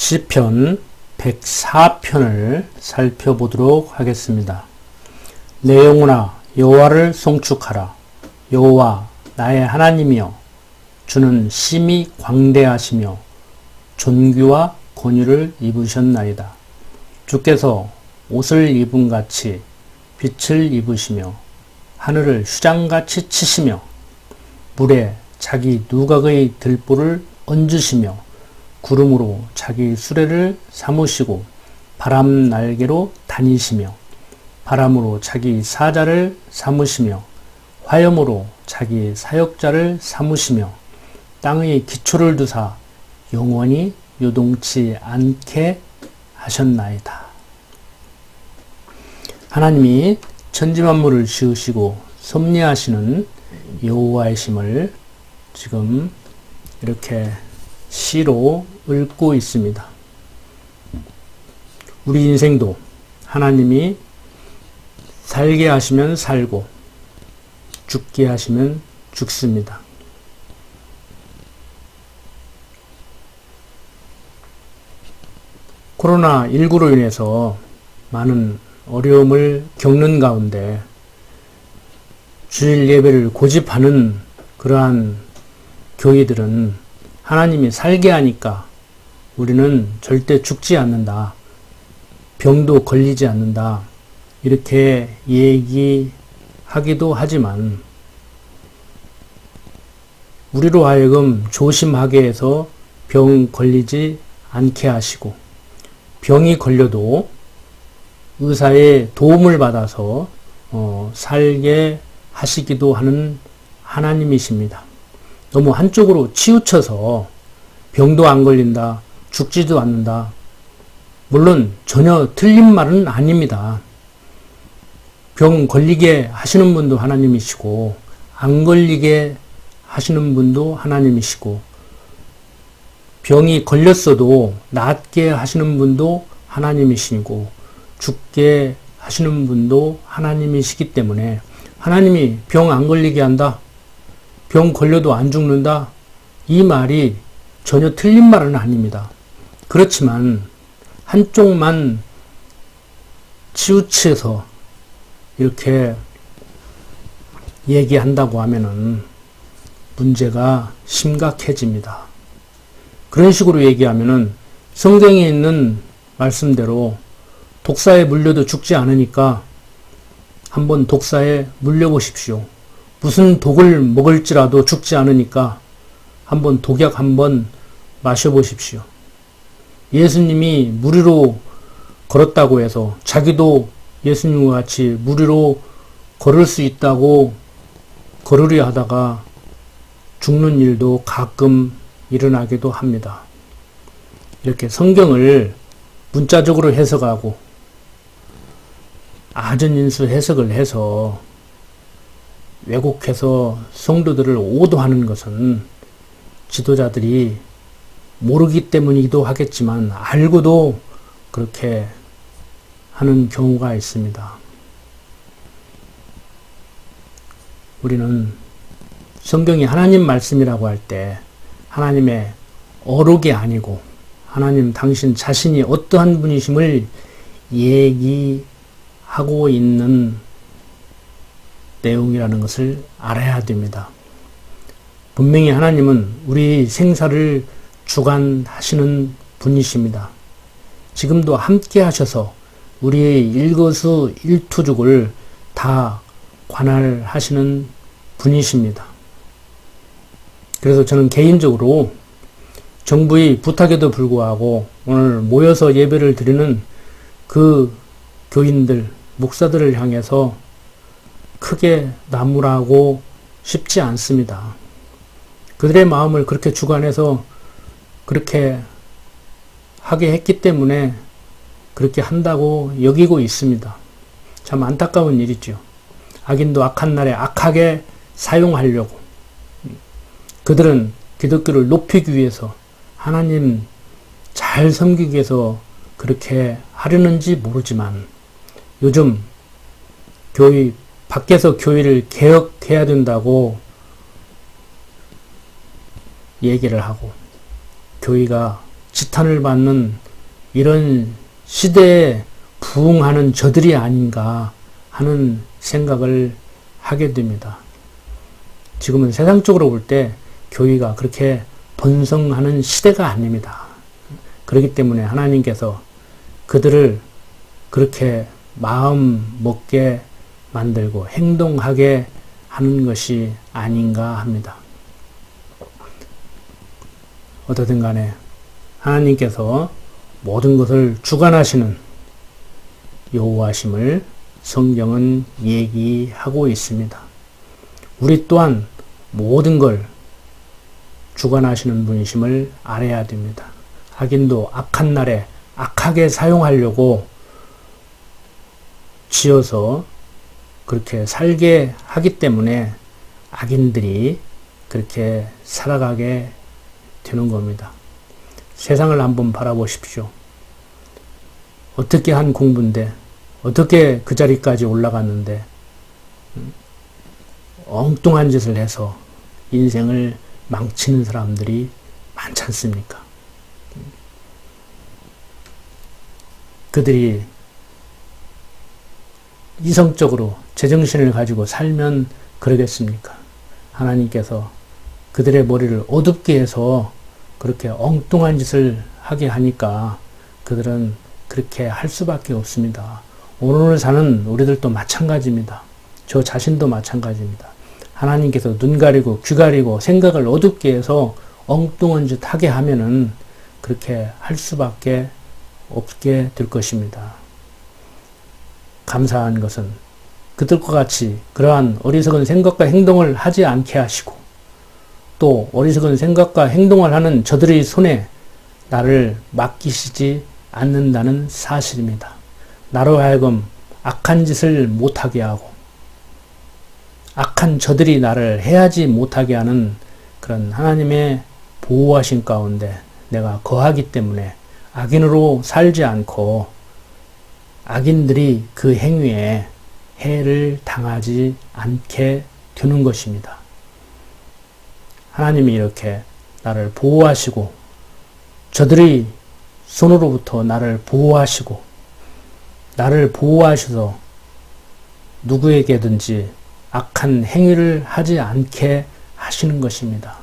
시편 104편을 살펴보도록 하겠습니다. 내 영혼아 여호와를 송축하라 여호와 나의 하나님이여 주는 심히 광대하시며 존귀와 권위를 입으셨나이다. 주께서 옷을 입은 같이 빛을 입으시며 하늘을 휴장같이 치시며 물에 자기 누각의 들보를 얹으시며 구름으로 자기 수레를 삼으시고 바람 날개로 다니시며 바람으로 자기 사자를 삼으시며 화염으로 자기 사역자를 삼으시며 땅의 기초를 두사 영원히 요동치 않게 하셨나이다. 하나님이 천지만물을 지으시고 섭리하시는 여호와의 심을 지금 이렇게 시로 읊고 있습니다. 우리 인생도 하나님이 살게 하시면 살고 죽게 하시면 죽습니다. 코로나19로 인해서 많은 어려움을 겪는 가운데 주일 예배를 고집하는 그러한 교회들은 하나님이 살게 하니까 우리는 절대 죽지 않는다. 병도 걸리지 않는다. 이렇게 얘기하기도 하지만 우리로 하여금 조심하게 해서 병 걸리지 않게 하시고 병이 걸려도 의사의 도움을 받아서 어, 살게 하시기도 하는 하나님이십니다. 너무 한쪽으로 치우쳐서 병도 안 걸린다, 죽지도 않는다. 물론 전혀 틀린 말은 아닙니다. 병 걸리게 하시는 분도 하나님이시고, 안 걸리게 하시는 분도 하나님이시고, 병이 걸렸어도 낫게 하시는 분도 하나님이시고, 죽게 하시는 분도 하나님이시기 때문에 하나님이 병 안 걸리게 한다. 병 걸려도 안 죽는다. 이 말이 전혀 틀린 말은 아닙니다. 그렇지만 한쪽만 치우쳐서 이렇게 얘기한다고 하면은 문제가 심각해집니다. 그런 식으로 얘기하면은 성경에 있는 말씀대로 독사에 물려도 죽지 않으니까 한번 독사에 물려보십시오. 무슨 독을 먹을지라도 죽지 않으니까 한번 독약 한번 마셔보십시오. 예수님이 무리로 걸었다고 해서 자기도 예수님과 같이 무리로 걸을 수 있다고 걸으려 하다가 죽는 일도 가끔 일어나기도 합니다. 이렇게 성경을 문자적으로 해석하고 아전인수 해석을 해서 왜곡해서 성도들을 오도하는 것은 지도자들이 모르기 때문이기도 하겠지만 알고도 그렇게 하는 경우가 있습니다. 우리는 성경이 하나님 말씀이라고 할 때 하나님의 어록이 아니고 하나님 당신 자신이 어떠한 분이심을 얘기하고 있는 내용이라는 것을 알아야 됩니다. 분명히 하나님은 우리 생사를 주관하시는 분이십니다. 지금도 함께 하셔서 우리의 일거수 일투족을 다 관할하시는 분이십니다. 그래서 저는 개인적으로 정부의 부탁에도 불구하고 오늘 모여서 예배를 드리는 그 교인들, 목사들을 향해서 크게 나무라고 싶지 않습니다. 그들의 마음을 그렇게 주관해서 그렇게 하게 했기 때문에 그렇게 한다고 여기고 있습니다. 참 안타까운 일이죠. 악인도 악한 날에 악하게 사용하려고. 그들은 기독교를 높이기 위해서 하나님 잘 섬기기 위해서 그렇게 하려는지 모르지만 요즘 교회 밖에서 교회를 개혁해야 된다고 얘기를 하고 교회가 지탄을 받는 이런 시대에 부응하는 저들이 아닌가 하는 생각을 하게 됩니다. 지금은 세상적으로 볼 때 교회가 그렇게 번성하는 시대가 아닙니다. 그렇기 때문에 하나님께서 그들을 그렇게 마음 먹게 만들고 행동하게 하는 것이 아닌가 합니다. 어떻든 간에 하나님께서 모든 것을 주관하시는 여호와심을 성경은 얘기하고 있습니다. 우리 또한 모든 걸 주관하시는 분이심을 알아야 됩니다. 악인도 악한 날에 악하게 사용하려고 지어서 그렇게 살게 하기 때문에 악인들이 그렇게 살아가게 되는 겁니다. 세상을 한번 바라보십시오. 어떻게 한 공부인데, 어떻게 그 자리까지 올라갔는데, 음, 엉뚱한 짓을 해서 인생을 망치는 사람들이 많지 않습니까? 그들이 이성적으로 제정신을 가지고 살면 그러겠습니까? 하나님께서 그들의 머리를 어둡게 해서 그렇게 엉뚱한 짓을 하게 하니까 그들은 그렇게 할 수밖에 없습니다. 오늘 사는 우리들도 마찬가지입니다. 저 자신도 마찬가지입니다. 하나님께서 눈 가리고 귀 가리고 생각을 어둡게 해서 엉뚱한 짓 하게 하면은 그렇게 할 수밖에 없게 될 것입니다. 감사한 것은 그들과 같이 그러한 어리석은 생각과 행동을 하지 않게 하시고 또 어리석은 생각과 행동을 하는 저들의 손에 나를 맡기시지 않는다는 사실입니다. 나로 하여금 악한 짓을 못하게 하고 악한 저들이 나를 해하지 못하게 하는 그런 하나님의 보호하신 가운데 내가 거하기 때문에 악인으로 살지 않고 악인들이 그 행위에 해를 당하지 않게 되는 것입니다. 하나님이 이렇게 나를 보호하시고 저들이 손으로부터 나를 보호하시고 나를 보호하셔서 누구에게든지 악한 행위를 하지 않게 하시는 것입니다.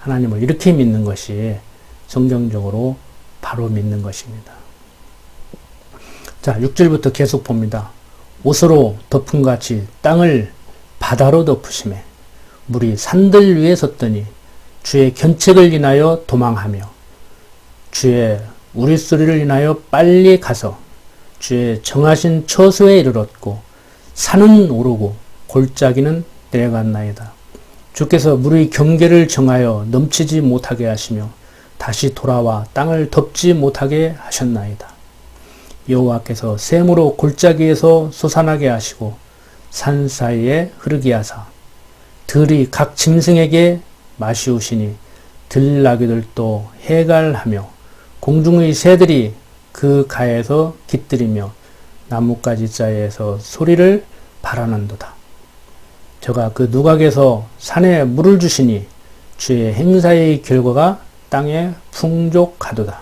하나님을 이렇게 믿는 것이 성경적으로 바로 믿는 것입니다. 자, 6절부터 계속 봅니다. 옷으로 덮은 같이 땅을 바다로 덮으심에 물이 산들 위에 섰더니 주의 견책을 인하여 도망하며 주의 우리소리를 인하여 빨리 가서 주의 정하신 처소에 이르렀고 산은 오르고 골짜기는 내려갔나이다. 주께서 물의 경계를 정하여 넘치지 못하게 하시며 다시 돌아와 땅을 덮지 못하게 하셨나이다. 여호와께서 샘으로 골짜기에서 솟아나게 하시고 산 사이에 흐르게 하사 들이 각 짐승에게 마시우시니 들나귀들도 해갈하며 공중의 새들이 그 가에서 깃들이며 나뭇가지 자에서 소리를 바라는도다. 저가 그 누각에서 산에 물을 주시니 주의 행사의 결과가 땅에 풍족하도다.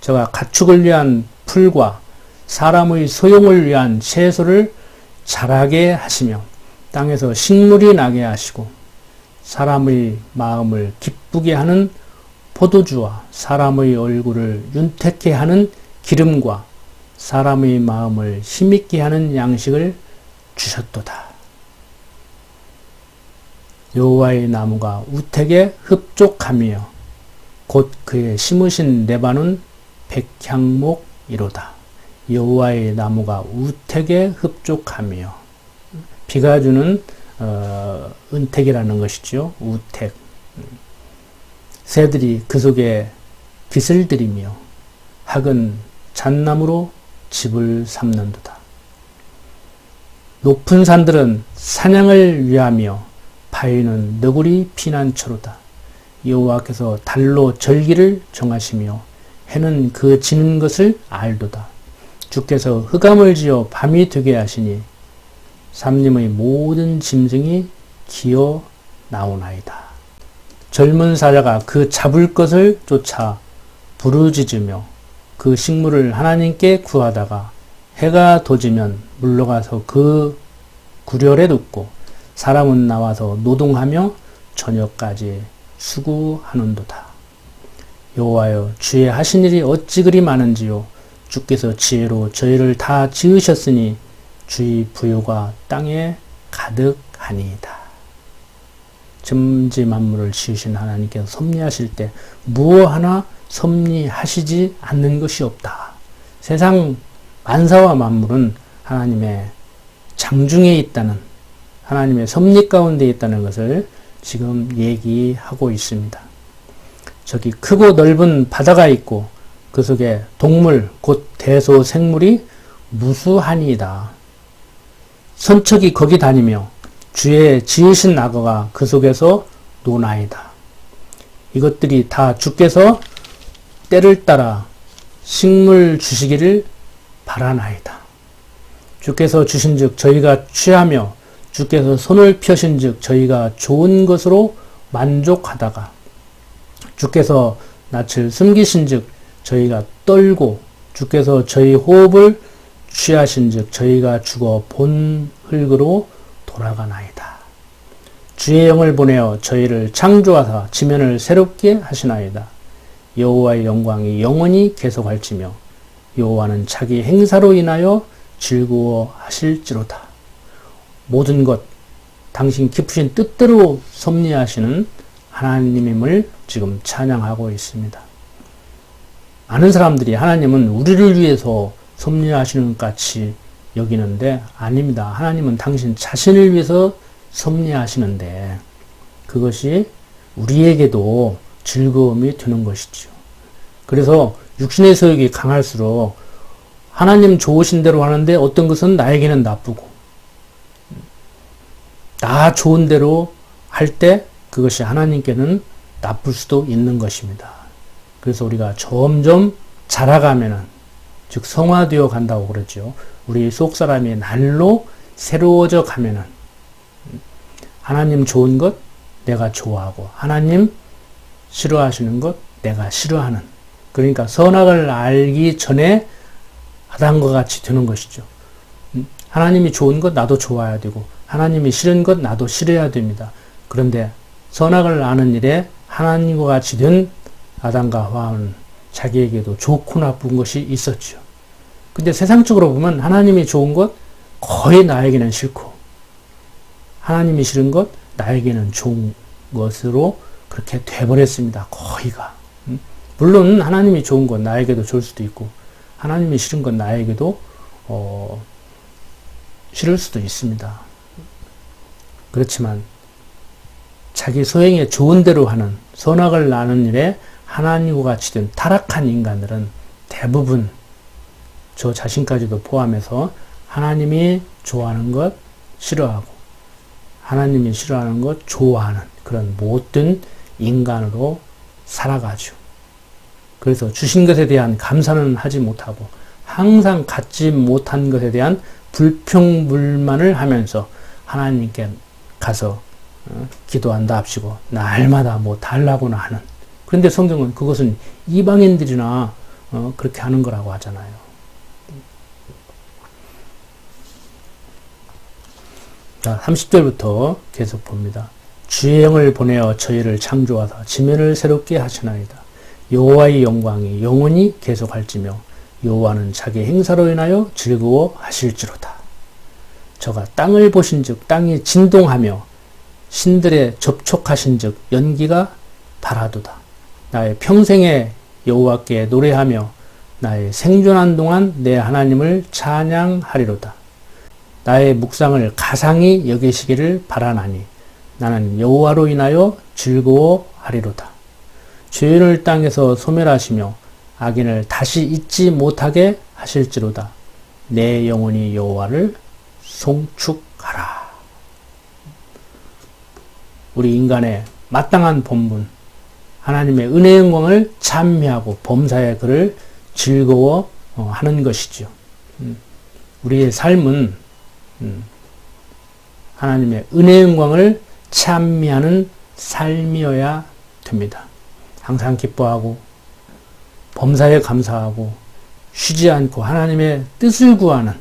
저가 가축을 위한 풀과 사람의 소용을 위한 채소를 자라게 하시며 땅에서 식물이 나게 하시고 사람의 마음을 기쁘게 하는 포도주와 사람의 얼굴을 윤택해 하는 기름과 사람의 마음을 힘있게 하는 양식을 주셨도다. 여호와의 나무가 우택에 흡족하며 곧 그의 심으신 네바는 백향목이로다. 여호와의 나무가 우택에 흡족하며 비가 주는 어, 은택이라는 것이죠. 우택. 새들이 그 속에 빛을 들이며 학은 잣나무로 집을 삼는도다. 높은 산들은 사냥을 위하며 바위는 너구리 피난처로다. 여호와께서 달로 절기를 정하시며 해는 그 지는 것을 알도다. 주께서 흑암을 지어 밤이 되게 하시니 삼림의 모든 짐승이 기어 나오나이다. 젊은 사자가 그 잡을 것을 쫓아 부르짖으며 그 식물을 하나님께 구하다가 해가 도지면 물러가서 그 구렬에 눕고 사람은 나와서 노동하며 저녁까지 수고하는도다. 여호와여 주의 하신 일이 어찌 그리 많은지요 주께서 지혜로 저희를 다 지으셨으니 주의 부요가 땅에 가득하니이다. 점지 만물을 지으신 하나님께서 섭리하실 때 무엇 하나 섭리하시지 않는 것이 없다. 세상 만사와 만물은 하나님의 장중에 있다는 하나님의 섭리 가운데 있다는 것을 지금 얘기하고 있습니다. 저기 크고 넓은 바다가 있고 그 속에 동물 곧 대소 생물이 무수하니이다. 선척이 거기 다니며 주의 지으신 악어가 그 속에서 노나이다. 이것들이 다 주께서 때를 따라 식물 주시기를 바라나이다. 주께서 주신즉 저희가 취하며 주께서 손을 펴신즉 저희가 좋은 것으로 만족하다가 주께서 낯을 숨기신즉 저희가 떨고 주께서 저희 호흡을 취하신즉 저희가 죽어 본 흙으로 돌아가나이다. 주의 영을 보내어 저희를 창조하사 지면을 새롭게 하시나이다. 여호와의 영광이 영원히 계속할지며 여호와는 자기 행사로 인하여 즐거워하실지로다. 모든 것 당신 깊으신 뜻대로 섭리하시는 하나님임을 지금 찬양하고 있습니다. 많은 사람들이 하나님은 우리를 위해서 섭리하시는 것 같이 여기는데 아닙니다. 하나님은 당신 자신을 위해서 섭리하시는데 그것이 우리에게도 즐거움이 되는 것이죠. 그래서 육신의 소욕이 강할수록 하나님 좋으신 대로 하는데 어떤 것은 나에게는 나쁘고 나 좋은 대로 할 때 그것이 하나님께는 나쁠 수도 있는 것입니다. 그래서 우리가 점점 자라가면은 즉 성화되어 간다고 그러죠. 우리 속 사람이 날로 새로워져 가면은 하나님 좋은 것 내가 좋아하고 하나님 싫어하시는 것 내가 싫어하는 그러니까 선악을 알기 전에 아담과 같이 되는 것이죠. 음, 하나님이 좋은 것 나도 좋아야 되고 하나님이 싫은 것 나도 싫어야 됩니다. 그런데 선악을 아는 일에 하나님과 같이 된 아담과 하와는 자기에게도 좋고 나쁜 것이 있었죠. 근데 세상적으로 보면 하나님이 좋은 것 거의 나에게는 싫고 하나님이 싫은 것 나에게는 좋은 것으로 그렇게 돼버렸습니다. 거의가. 음? 물론 하나님이 좋은 건 나에게도 좋을 수도 있고 하나님이 싫은 건 나에게도 어, 싫을 수도 있습니다. 그렇지만 자기 소행에 좋은 대로 하는 선악을 나는 일에 하나님과 같이 된 타락한 인간들은 대부분 저 자신까지도 포함해서 하나님이 좋아하는 것 싫어하고 하나님이 싫어하는 것 좋아하는 그런 못된 인간으로 살아가죠. 그래서 주신 것에 대한 감사는 하지 못하고 항상 갖지 못한 것에 대한 불평불만을 하면서 하나님께 가서 어, 기도한다 합시고 날마다 뭐 달라고나 하는 그런데 성경은 그것은 이방인들이나 어, 그렇게 하는 거라고 하잖아요. 자, 30절부터 계속 봅니다. 주의 영을 보내어 저희를 창조하사 지면을 새롭게 하시나이다. 여호와의 영광이 영원히 계속할지며 여호와는 자기 행사로 인하여 즐거워 하실지로다. 저가 땅을 보신즉 땅이 진동하며 신들의 접촉하신즉 연기가 바라도다. 나의 평생에 여호와께 노래하며 나의 생존한 동안 내 하나님을 찬양하리로다. 나의 묵상을 가상히 여기시기를 바라나니 나는 여호와로 인하여 즐거워하리로다. 죄인을 땅에서 소멸하시며 악인을 다시 잊지 못하게 하실지로다. 내 영혼이 여호와를 송축하라. 우리 인간의 마땅한 본분, 하나님의 은혜 영광을 찬미하고 범사의 그를 즐거워 하는 것이죠. 음, 우리의 삶은 음, 하나님의 은혜 영광을 찬미하는 삶이어야 됩니다. 항상 기뻐하고 범사에 감사하고 쉬지 않고 하나님의 뜻을 구하는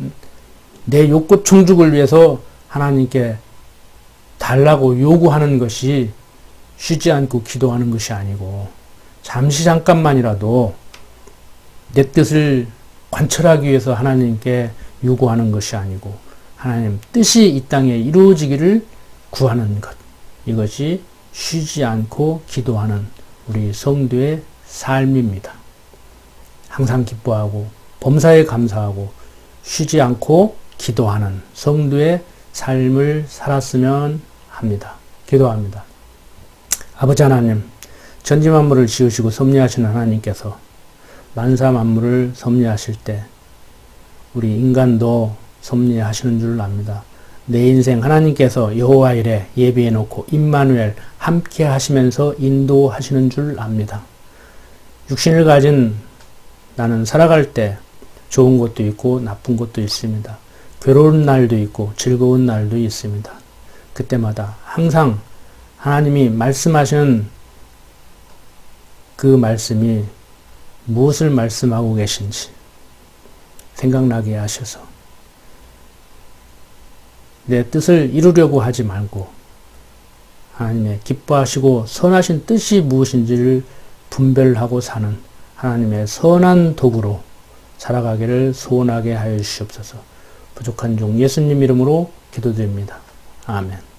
음, 내 욕구 충족을 위해서 하나님께 달라고 요구하는 것이 쉬지 않고 기도하는 것이 아니고 잠시 잠깐만이라도 내 뜻을 관철하기 위해서 하나님께 요구하는 것이 아니고 하나님 뜻이 이 땅에 이루어지기를 구하는 것 이것이 쉬지 않고 기도하는 우리 성도의 삶입니다. 항상 기뻐하고 범사에 감사하고 쉬지 않고 기도하는 성도의 삶을 살았으면 합니다. 기도합니다. 아버지 하나님, 전지 만물을 지으시고 섭리하시는 하나님께서 만사 만물을 섭리하실 때 우리 인간도 섭리하시는 줄 압니다. 내 인생 하나님께서 여호와 일에 예비해 놓고 임마누엘 함께 하시면서 인도하시는 줄 압니다. 육신을 가진 나는 살아갈 때 좋은 것도 있고 나쁜 것도 있습니다. 괴로운 날도 있고 즐거운 날도 있습니다. 그때마다 항상 하나님이 말씀하시는 그 말씀이 무엇을 말씀하고 계신지 생각나게 하셔서 내 뜻을 이루려고 하지 말고 하나님의 기뻐하시고 선하신 뜻이 무엇인지를 분별하고 사는 하나님의 선한 도구로 살아가기를 소원하게 하여 주시옵소서. 부족한 종 예수님 이름으로 기도드립니다. 아멘.